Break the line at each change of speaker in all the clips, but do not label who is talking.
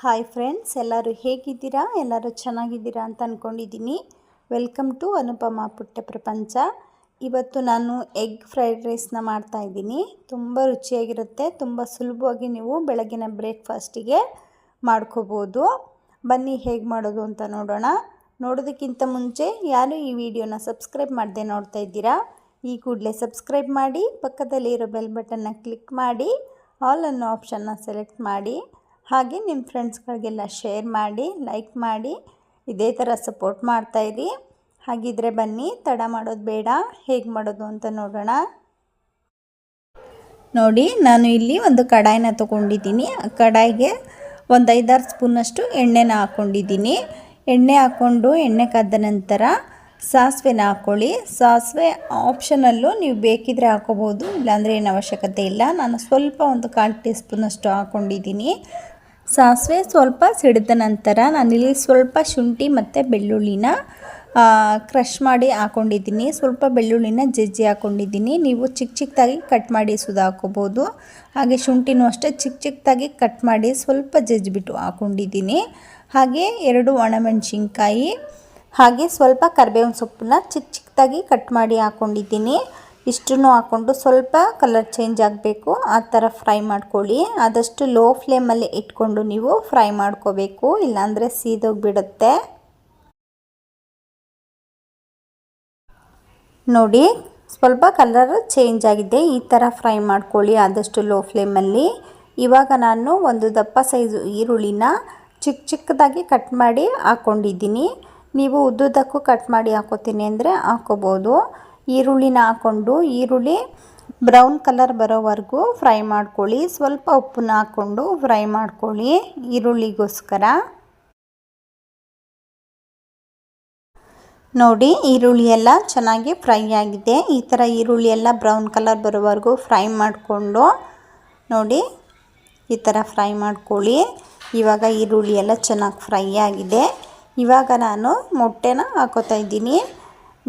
Hi friends ಎಲ್ಲರೂ ಹೇಗಿದ್ದೀರಾ? ಎಲ್ಲರೂ ಚೆನ್ನಾಗಿದ್ದೀರಾ ಅಂತ ಅಂದ್ಕೊಂಡಿದ್ದೀನಿ ವೆಲ್ಕಮ್ ಟು ಅನುಪಮ ಪುಟ್ಟ ಪ್ರಪಂಚ ಇವತ್ತು ನಾನು ಎಗ್ ಫ್ರೈಡ್ ರೈಸ್ನ ಮಾಡ್ತಾಯಿದ್ದೀನಿ ತುಂಬ ರುಚಿಯಾಗಿರುತ್ತೆ, ತುಂಬ ಸುಲಭವಾಗಿ ನೀವು ಬೆಳಗಿನ ಬ್ರೇಕ್ಫಾಸ್ಟಿಗೆ ಮಾಡ್ಕೋಬೋದು. ಬನ್ನಿ ಹೇಗೆ ಮಾಡೋದು ಅಂತ ನೋಡೋಣ. ನೋಡೋದಕ್ಕಿಂತ ಮುಂಚೆ ಯಾರು ಈ ವಿಡಿಯೋನ ಸಬ್ಸ್ಕ್ರೈಬ್ ಮಾಡದೆ ನೋಡ್ತಾ ಇದ್ದೀರಾ, ಈ ಕೂಡಲೇ ಸಬ್ಸ್ಕ್ರೈಬ್ ಮಾಡಿ ಪಕ್ಕದಲ್ಲಿ ಇರೋ ಬೆಲ್ ಬಟನ್ನ ಕ್ಲಿಕ್ ಮಾಡಿ ಆಲ್ ಅನ್ನೋ ಆಪ್ಷನ್ನ ಸೆಲೆಕ್ಟ್ ಮಾಡಿ. ಹಾಗೆ ನಿಮ್ಮ ಫ್ರೆಂಡ್ಸ್ಗಳಿಗೆಲ್ಲ ಶೇರ್ ಮಾಡಿ, ಲೈಕ್ ಮಾಡಿ, ಇದೇ ಥರ ಸಪೋರ್ಟ್ ಮಾಡ್ತಾಯಿರಿ ಹಾಗಿದ್ರೆ ಬನ್ನಿ, ತಡ ಮಾಡೋದು ಬೇಡ, ಹೇಗೆ ಮಾಡೋದು ಅಂತ ನೋಡೋಣ. ನೋಡಿ, ನಾನು ಇಲ್ಲಿ ಒಂದು ಕಡಾಯಿನ ತೊಗೊಂಡಿದ್ದೀನಿ. ಆ ಕಡಾಯಿಗೆ ಒಂದು ಐದಾರು ಸ್ಪೂನಷ್ಟು ಎಣ್ಣೆನ ಹಾಕ್ಕೊಂಡಿದ್ದೀನಿ ಎಣ್ಣೆ ಹಾಕ್ಕೊಂಡು ಎಣ್ಣೆ ಕದ್ದ ನಂತರ ಸಾಸಿವೆನ ಹಾಕ್ಕೊಳ್ಳಿ ಸಾಸಿವೆ ಆಪ್ಷನಲ್ಲೂ ನೀವು ಬೇಕಿದ್ರೆ ಹಾಕೋಬೋದು, ಇಲ್ಲಾಂದರೆ ಏನು ಅವಶ್ಯಕತೆ ಇಲ್ಲ. ನಾನು ಸ್ವಲ್ಪ ಒಂದು ಕಾಲು ಟೀ ಸ್ಪೂನಷ್ಟು ಹಾಕ್ಕೊಂಡಿದ್ದೀನಿ ಸಾಸಿವೆ ಸ್ವಲ್ಪ ಸಿಡಿದ ನಂತರ ನಾನಿಲ್ಲಿ ಸ್ವಲ್ಪ ಶುಂಠಿ ಮತ್ತು ಬೆಳ್ಳುಳ್ಳಿನ ಕ್ರಷ್ ಮಾಡಿ ಹಾಕ್ಕೊಂಡಿದ್ದೀನಿ ಸ್ವಲ್ಪ ಬೆಳ್ಳುಳ್ಳಿನ ಜಜ್ಜಿ ಹಾಕ್ಕೊಂಡಿದ್ದೀನಿ ನೀವು ಚಿಕ್ಕ ಚಿಕ್ಕದಾಗಿ ಕಟ್ ಮಾಡಿ ಸುದ ಹಾಕೋಬೋದು. ಹಾಗೆ ಶುಂಠಿನೂ ಅಷ್ಟೇ ಚಿಕ್ಕ ಚಿಕ್ಕದಾಗಿ ಕಟ್ ಮಾಡಿ ಸ್ವಲ್ಪ ಜಜ್ಜಿಬಿಟ್ಟು ಹಾಕ್ಕೊಂಡಿದ್ದೀನಿ ಹಾಗೆ ಎರಡು ಒಣಮೆಣಸಿನ್ಕಾಯಿ, ಹಾಗೆ ಸ್ವಲ್ಪ ಕರಿಬೇವಿನ ಸೊಪ್ಪನ್ನ ಚಿಕ್ಕ ಚಿಕ್ಕದಾಗಿ ಕಟ್ ಮಾಡಿ ಹಾಕ್ಕೊಂಡಿದ್ದೀನಿ ಇಷ್ಟನ್ನು ಹಾಕ್ಕೊಂಡು ಸ್ವಲ್ಪ ಕಲರ್ ಚೇಂಜ್ ಆಗಬೇಕು. ಆ ಥರ ಫ್ರೈ ಮಾಡ್ಕೊಳ್ಳಿ. ಆದಷ್ಟು ಲೋ ಫ್ಲೇಮಲ್ಲಿ ಇಟ್ಕೊಂಡು ನೀವು ಫ್ರೈ ಮಾಡ್ಕೋಬೇಕು. ಇಲ್ಲಾಂದರೆ ಸೀದೋಗಿಬಿಡುತ್ತೆ. ನೋಡಿ, ಸ್ವಲ್ಪ ಕಲರ್ ಚೇಂಜ್ ಆಗಿದೆ. ಈ ಥರ ಫ್ರೈ ಮಾಡ್ಕೊಳ್ಳಿ ಆದಷ್ಟು ಲೋ ಫ್ಲೇಮಲ್ಲಿ ಇವಾಗ ನಾನು ಒಂದು ದಪ್ಪ ಸೈಜು ಈರುಳ್ಳಿನ ಚಿಕ್ಕ ಚಿಕ್ಕದಾಗಿ ಕಟ್ ಮಾಡಿ ಹಾಕ್ಕೊಂಡಿದ್ದೀನಿ ನೀವು ಉದ್ದುದಕ್ಕೂ ಕಟ್ ಮಾಡಿ ಹಾಕೋತೀನಿ ಅಂದರೆ ಹಾಕೋಬೋದು. ಈರುಳ್ಳಿನ ಹಾಕ್ಕೊಂಡು ಈರುಳ್ಳಿ ಬ್ರೌನ್ ಕಲರ್ ಬರೋವರೆಗೂ ಫ್ರೈ ಮಾಡ್ಕೊಳ್ಳಿ. ಸ್ವಲ್ಪ ಉಪ್ಪನ್ನ ಹಾಕ್ಕೊಂಡು ಫ್ರೈ ಮಾಡ್ಕೊಳ್ಳಿ ಈರುಳ್ಳಿಗೋಸ್ಕರ. ನೋಡಿ, ಈರುಳ್ಳಿ ಎಲ್ಲ ಚೆನ್ನಾಗಿ ಫ್ರೈ ಆಗಿದೆ. ಈ ಥರ ಈರುಳ್ಳಿ ಎಲ್ಲ ಬ್ರೌನ್ ಕಲರ್ ಬರೋವರೆಗೂ ಫ್ರೈ ಮಾಡಿಕೊಂಡು ನೋಡಿ, ಈ ಥರ ಫ್ರೈ ಮಾಡ್ಕೊಳ್ಳಿ. ಇವಾಗ ಈರುಳ್ಳಿ ಎಲ್ಲ ಚೆನ್ನಾಗಿ ಫ್ರೈ ಆಗಿದೆ. ಇವಾಗ ನಾನು ಮೊಟ್ಟೆನ ಹಾಕೋತಾ ಇದ್ದೀನಿ.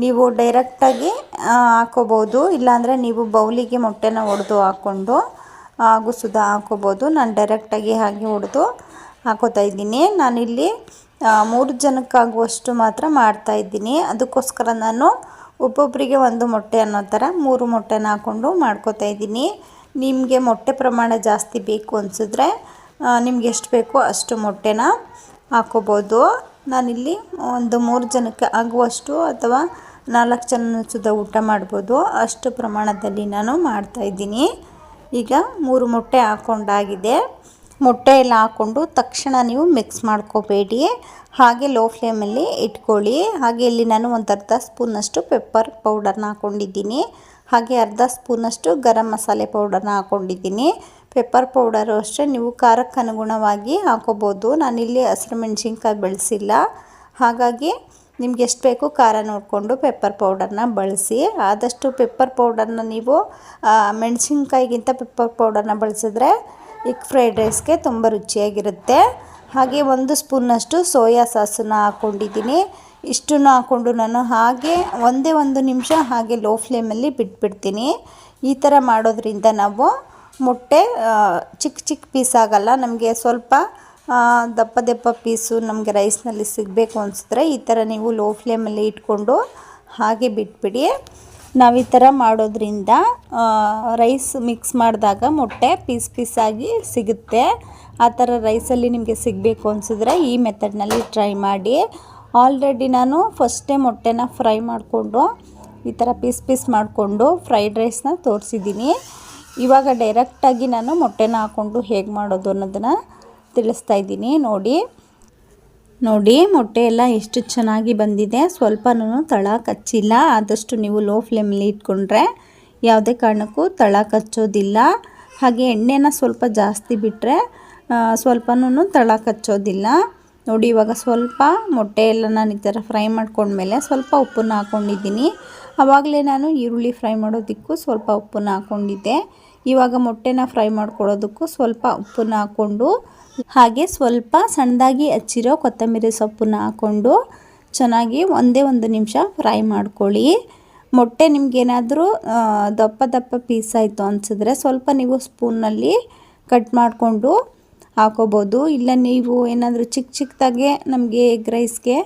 ನೀವು ಡೈರೆಕ್ಟಾಗಿ ಹಾಕೋಬೋದು. ಇಲ್ಲಾಂದರೆ ನೀವು ಬೌಲಿಗೆ ಮೊಟ್ಟೆನ ಒಡೆದು ಹಾಕ್ಕೊಂಡು ಹಾಗೂ ಸುಧಾ ಹಾಕೋಬೋದು. ನಾನು ಡೈರೆಕ್ಟಾಗಿ ಹಾಗೆ ಹೊಡೆದು ಹಾಕೋತಾ ಇದ್ದೀನಿ. ನಾನಿಲ್ಲಿ ಮೂರು ಜನಕ್ಕಾಗುವಷ್ಟು ಮಾತ್ರ ಮಾಡ್ತಾಯಿದ್ದೀನಿ ಅದಕ್ಕೋಸ್ಕರ ನಾನು ಒಬ್ಬೊಬ್ಬರಿಗೆ ಒಂದು ಮೊಟ್ಟೆ ಅನ್ನೋ ಥರ ಮೂರು ಮೊಟ್ಟೆನ ಹಾಕ್ಕೊಂಡು ಮಾಡ್ಕೋತಾ ಇದ್ದೀನಿ. ನಿಮಗೆ ಮೊಟ್ಟೆ ಪ್ರಮಾಣ ಜಾಸ್ತಿ ಬೇಕು ಅನಿಸಿದ್ರೆ ನಿಮ್ಗೆ ಎಷ್ಟು ಬೇಕೋ ಅಷ್ಟು ಮೊಟ್ಟೆನ ಹಾಕೋಬೋದು. ನಾನಿಲ್ಲಿ ಒಂದು ಮೂರು ಜನಕ್ಕೆ ಆಗುವಷ್ಟು ಅಥವಾ ನಾಲ್ಕು ಜನ ಸುದ ಊಟ ಮಾಡ್ಬೋದು. ಅಷ್ಟು ಪ್ರಮಾಣದಲ್ಲಿ ನಾನು ಮಾಡ್ತಾಯಿದ್ದೀನಿ ಈಗ ಮೂರು ಮೊಟ್ಟೆ ಹಾಕ್ಕೊಂಡಾಗಿದೆ ಮೊಟ್ಟೆ ಎಲ್ಲ ಹಾಕ್ಕೊಂಡು ತಕ್ಷಣ ನೀವು ಮಿಕ್ಸ್ ಮಾಡ್ಕೋಬೇಡಿ. ಹಾಗೆ ಲೋ ಫ್ಲೇಮಲ್ಲಿ ಇಟ್ಕೊಳ್ಳಿ. ಹಾಗೆ ಇಲ್ಲಿ ನಾನು ಒಂದು ಅರ್ಧ ಸ್ಪೂನಷ್ಟು ಪೆಪ್ಪರ್ ಪೌಡರ್ನ ಹಾಕ್ಕೊಂಡಿದ್ದೀನಿ ಹಾಗೆ ಅರ್ಧ ಸ್ಪೂನಷ್ಟು ಗರಂ ಮಸಾಲೆ ಪೌಡರ್ನ ಹಾಕ್ಕೊಂಡಿದ್ದೀನಿ ಪೆಪ್ಪರ್ ಪೌಡರು ಅಷ್ಟೇ ನೀವು ಖಾರಕ್ಕೆ ಅನುಗುಣವಾಗಿ ಹಾಕೋಬೋದು. ನಾನಿಲ್ಲಿ ಹಸಿರು ಮೆಣಸಿನ್ಕಾಯಿ ಬೆಳೆಸಿಲ್ಲ. ಹಾಗಾಗಿ ನಿಮ್ಗೆ ಎಷ್ಟು ಬೇಕು ಖಾರ ನೋಡಿಕೊಂಡು ಪೆಪ್ಪರ್ ಪೌಡರ್ನ ಬಳಸಿ, ಆದಷ್ಟು ಪೆಪ್ಪರ್ ಪೌಡರ್ನ ನೀವು ಮೆಣಸಿನ್ಕಾಯಿಗಿಂತ ಪೆಪ್ಪರ್ ಪೌಡರ್ನ ಬಳಸಿದ್ರೆ ಎಗ್ ಫ್ರೈಡ್ ರೈಸ್ಗೆ ತುಂಬ ರುಚಿಯಾಗಿರುತ್ತೆ. ಹಾಗೆ ಒಂದು ಸ್ಪೂನಷ್ಟು ಸೋಯಾ ಸಾಸನ್ನ ಹಾಕ್ಕೊಂಡಿದ್ದೀನಿ ಇಷ್ಟನ್ನು ಹಾಕ್ಕೊಂಡು ನಾನು ಹಾಗೆ ಒಂದೇ ಒಂದು ನಿಮಿಷ ಹಾಗೆ ಲೋ ಫ್ಲೇಮಲ್ಲಿ ಬಿಟ್ಬಿಡ್ತೀನಿ. ಈ ಥರ ಮಾಡೋದ್ರಿಂದ ನಾವು ಮೊಟ್ಟೆ ಚಿಕ್ಕ ಚಿಕ್ಕ ಪೀಸ್ ಆಗಲ್ಲ, ನಮಗೆ ಸ್ವಲ್ಪ ದಪ್ಪ ದಪ್ಪ ಪೀಸು ನಮಗೆ ರೈಸ್ನಲ್ಲಿ ಸಿಗಬೇಕು ಅನಿಸಿದ್ರೆ ಈ ಥರ ನೀವು ಲೋ ಫ್ಲೇಮಲ್ಲಿ ಇಟ್ಕೊಂಡು ಹಾಗೆ ಬಿಟ್ಬಿಡಿ. ನಾವು ಈ ಥರ ಮಾಡೋದ್ರಿಂದ ರೈಸ್ ಮಿಕ್ಸ್ ಮಾಡಿದಾಗ ಮೊಟ್ಟೆ ಪೀಸ್ ಪೀಸಾಗಿ ಸಿಗುತ್ತೆ. ಆ ಥರ ರೈಸಲ್ಲಿ ನಿಮಗೆ ಸಿಗಬೇಕು ಅನಿಸಿದ್ರೆ ಈ ಮೆಥಡ್ನಲ್ಲಿ ಟ್ರೈ ಮಾಡಿ. ಆಲ್ರೆಡಿ ನಾನು ಫಸ್ಟೇ ಮೊಟ್ಟೆನ ಫ್ರೈ ಮಾಡಿಕೊಂಡು, ಈ ಥರ ಪೀಸ್ ಪೀಸ್ ಮಾಡಿಕೊಂಡು ಫ್ರೈಡ್ ರೈಸ್ನ ತೋರಿಸಿದ್ದೀನಿ. ಇವಾಗ ಡೈರೆಕ್ಟಾಗಿ ನಾನು ಮೊಟ್ಟೆನ ಹಾಕ್ಕೊಂಡು ಹೇಗೆ ಮಾಡೋದು ಅನ್ನೋದನ್ನು ತಿಳಿಸ್ತಾ ಇದ್ದೀನಿ. ನೋಡಿ. ನೋಡಿ, ಮೊಟ್ಟೆ ಎಲ್ಲ ಎಷ್ಟು ಚೆನ್ನಾಗಿ ಬಂದಿದೆ. ಸ್ವಲ್ಪನೂ ತಳ ಕಚ್ಚಿಲ್ಲ ಆದಷ್ಟು ನೀವು ಲೋ ಫ್ಲೇಮಲ್ಲಿ ಇಟ್ಕೊಂಡ್ರೆ ಯಾವುದೇ ಕಾರಣಕ್ಕೂ ತಳ ಕಚ್ಚೋದಿಲ್ಲ ಹಾಗೆ ಎಣ್ಣೆನ ಸ್ವಲ್ಪ ಜಾಸ್ತಿ ಬಿಟ್ಟರೆ ಸ್ವಲ್ಪನೂ ತಳ ಕಚ್ಚೋದಿಲ್ಲ ನೋಡಿ, ಇವಾಗ ಸ್ವಲ್ಪ ಮೊಟ್ಟೆ ಎಲ್ಲ ನಾನು ಈ ಥರ ಫ್ರೈ ಮಾಡ್ಕೊಂಡ್ಮೇಲೆ ಸ್ವಲ್ಪ ಉಪ್ಪನ್ನು ಹಾಕ್ಕೊಂಡಿದ್ದೀನಿ ಆವಾಗಲೇ ನಾನು ಈರುಳ್ಳಿ ಫ್ರೈ ಮಾಡೋದಕ್ಕೂ ಸ್ವಲ್ಪ ಉಪ್ಪನ್ನು ಹಾಕ್ಕೊಂಡಿದ್ದೆ ಇವಾಗ ಮೊಟ್ಟೆನ ಫ್ರೈ ಮಾಡ್ಕೊಳ್ಳೋದಕ್ಕೂ ಸ್ವಲ್ಪ ಉಪ್ಪನ್ನು ಹಾಕ್ಕೊಂಡು, ಹಾಗೆ ಸ್ವಲ್ಪ ಸಣ್ಣದಾಗಿ ಹಚ್ಚಿರೋ ಕೊತ್ತಂಬರಿ ಸೊಪ್ಪನ್ನ ಹಾಕ್ಕೊಂಡು ಚೆನ್ನಾಗಿ ಒಂದೇ ಒಂದು ನಿಮಿಷ ಫ್ರೈ ಮಾಡ್ಕೊಳ್ಳಿ. ಮೊಟ್ಟೆ ನಿಮಗೇನಾದರೂ ದಪ್ಪ ದಪ್ಪ ಪೀಸ್ ಆಯಿತು ಅನಿಸಿದ್ರೆ ಸ್ವಲ್ಪ ನೀವು ಸ್ಪೂನಲ್ಲಿ ಕಟ್ ಮಾಡಿಕೊಂಡು ಹಾಕೋಬೋದು. ಇಲ್ಲ ನೀವು ಏನಾದರೂ ಚಿಕ್ಕ ಚಿಕ್ಕದಾಗೆ ನಮಗೆ ಎಗ್ ರೈಸ್ಗೆ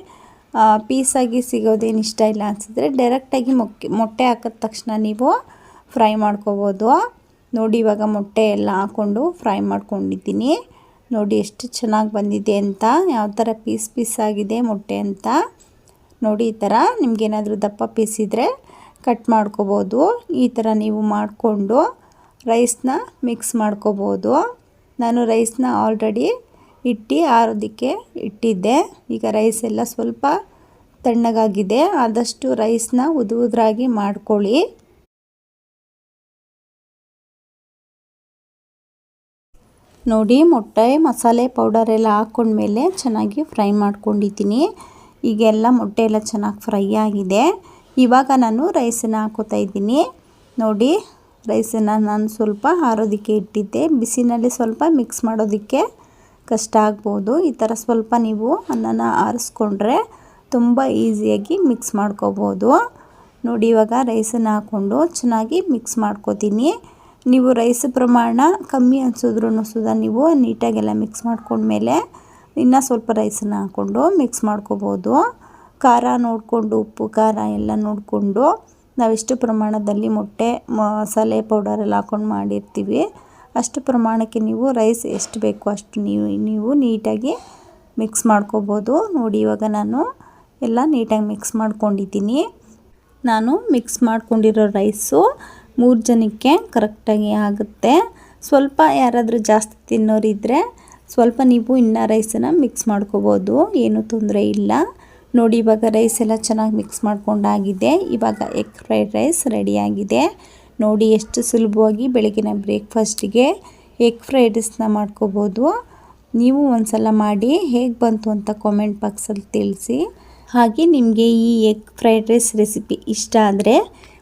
ಪೀಸಾಗಿ ಸಿಗೋದೇನು ಇಷ್ಟ ಇಲ್ಲ ಅನಿಸಿದ್ರೆ ಡೈರೆಕ್ಟಾಗಿ ಮೊಕ್ಕೆ, ಮೊಟ್ಟೆ ಹಾಕಿದ ತಕ್ಷಣ ನೀವು ಫ್ರೈ ಮಾಡ್ಕೋಬೋದು. ನೋಡಿ, ಇವಾಗ ಮೊಟ್ಟೆ ಎಲ್ಲ ಹಾಕ್ಕೊಂಡು ಫ್ರೈ ಮಾಡ್ಕೊಂಡಿದ್ದೀನಿ. ನೋಡಿ, ಎಷ್ಟು ಚೆನ್ನಾಗಿ ಬಂದಿದೆ ಅಂತ, ಯಾವ ಥರ ಪೀಸ್ ಪೀಸ್ ಆಗಿದೆ ಮೊಟ್ಟೆ ಅಂತ. ನೋಡಿ, ಈ ಥರ ನಿಮಗೇನಾದರೂ ದಪ್ಪ ಪೀಸ್ ಇದ್ದರೆ ಕಟ್ ಮಾಡ್ಕೋಬೋದು. ಈ ಥರ ನೀವು ಮಾಡಿಕೊಂಡು ರೈಸ್ನ ಮಿಕ್ಸ್ ಮಾಡ್ಕೋಬೋದು. ನಾನು ರೈಸ್ನ ಆಲ್ರೆಡಿ ಇಟ್ಟು ಆರೋದಕ್ಕೆ ಇಟ್ಟಿದ್ದೆ. ಈಗ ರೈಸ್ ಎಲ್ಲ ಸ್ವಲ್ಪ ತಣ್ಣಗಾಗಿದೆ. ಆದಷ್ಟು ರೈಸ್ನ ಉದು ಉದ್ರಾಗಿ ಮಾಡ್ಕೊಳ್ಳಿ. ನೋಡಿ ಮೊಟ್ಟೆ, ಮಸಾಲೆ ಪೌಡರ್ ಎಲ್ಲ ಹಾಕ್ಕೊಂಡ್ಮೇಲೆ ಚೆನ್ನಾಗಿ ಫ್ರೈ ಮಾಡ್ಕೊಂಡಿದ್ದೀನಿ. ಈಗೆಲ್ಲ ಮೊಟ್ಟೆ ಎಲ್ಲ ಚೆನ್ನಾಗಿ ಫ್ರೈ ಆಗಿದೆ. ಇವಾಗ ನಾನು ರೈಸನ್ನು ಹಾಕೋತಾ ಇದ್ದೀನಿ. ನೋಡಿ ರೈಸನ್ನು ನಾನು ಸ್ವಲ್ಪ ಆರೋದಕ್ಕೆ ಇಟ್ಟಿದ್ದೆ. ಬಿಸಿನಲ್ಲಿ ಸ್ವಲ್ಪ ಮಿಕ್ಸ್ ಮಾಡೋದಕ್ಕೆ ಕಷ್ಟ ಆಗ್ಬೋದು. ಈ ಥರ ಸ್ವಲ್ಪ ನೀವು ಅನ್ನನ ಆರಿಸ್ಕೊಂಡ್ರೆ ತುಂಬ ಈಸಿಯಾಗಿ ಮಿಕ್ಸ್ ಮಾಡ್ಕೋಬೋದು. ನೋಡಿ, ಇವಾಗ ರೈಸನ್ನು ಹಾಕ್ಕೊಂಡು ಚೆನ್ನಾಗಿ ಮಿಕ್ಸ್ ಮಾಡ್ಕೋತೀನಿ. ನೀವು ರೈಸ್ ಪ್ರಮಾಣ ಕಮ್ಮಿ ಅನಿಸಿದ್ರು ಸುದ ನೀವು ನೀಟಾಗೆಲ್ಲ ಮಿಕ್ಸ್ ಮಾಡ್ಕೊಂಡ್ಮೇಲೆ ಇನ್ನು ಸ್ವಲ್ಪ ರೈಸನ್ನು ಹಾಕ್ಕೊಂಡು ಮಿಕ್ಸ್ ಮಾಡ್ಕೋಬೋದು. ಖಾರ ನೋಡಿಕೊಂಡು, ಉಪ್ಪು, ಖಾರ ಎಲ್ಲ ನೋಡಿಕೊಂಡು ನಾವೆಷ್ಟು ಪ್ರಮಾಣದಲ್ಲಿ ಮೊಟ್ಟೆ, ಮಸಾಲೆ ಪೌಡರೆಲ್ಲ ಹಾಕ್ಕೊಂಡು ಮಾಡಿರ್ತೀವಿ. ಅಷ್ಟು ಪ್ರಮಾಣಕ್ಕೆ ನೀವು ರೈಸ್ ಎಷ್ಟು ಬೇಕು ಅಷ್ಟು ನೀವು ನೀವು ನೀಟಾಗಿ ಮಿಕ್ಸ್ ಮಾಡ್ಕೋಬೋದು. ನೋಡಿ ಇವಾಗ ನಾನು ಎಲ್ಲ ನೀಟಾಗಿ ಮಿಕ್ಸ್ ಮಾಡ್ಕೊಂಡಿದ್ದೀನಿ. ನಾನು ಮಿಕ್ಸ್ ಮಾಡ್ಕೊಂಡಿರೋ ರೈಸು ಮೂರು ಜನಕ್ಕೆ ಕರೆಕ್ಟಾಗಿ ಆಗುತ್ತೆ. ಸ್ವಲ್ಪ ಯಾರಾದರೂ ಜಾಸ್ತಿ ತಿನ್ನೋರಿದ್ದರೆ ಸ್ವಲ್ಪ ನೀವು ಇನ್ನೂ ರೈಸನ್ನು ಮಿಕ್ಸ್ ಮಾಡ್ಕೋಬೋದು. ಏನೂ ತೊಂದರೆ ಇಲ್ಲ. ನೋಡಿ, ಇವಾಗ ರೈಸ್ ಎಲ್ಲ ಚೆನ್ನಾಗಿ ಮಿಕ್ಸ್ ಮಾಡ್ಕೊಂಡಾಗಿದೆ. ಇವಾಗ ಎಗ್ ಫ್ರೈಡ್ ರೈಸ್ ರೆಡಿಯಾಗಿದೆ ನೋಡಿ, ಎಷ್ಟು ಸುಲಭವಾಗಿ ಬೆಳಗಿನ ಬ್ರೇಕ್ಫಾಸ್ಟಿಗೆ ಎಗ್ ಫ್ರೈಡ್ ರೈಸ್ನ ಮಾಡ್ಕೋಬೋದು. ನೀವು ಒಂದ್ಸಲ ಮಾಡಿ, ಹೇಗೆ ಬಂತು ಅಂತ ಕಾಮೆಂಟ್ ಬಾಕ್ಸಲ್ಲಿ ತಿಳಿಸಿ. ಹಾಗೆ ನಿಮಗೆ ಈ ಎಗ್ ಫ್ರೈಡ್ ರೈಸ್ ರೆಸಿಪಿ ಇಷ್ಟ ಆದರೆ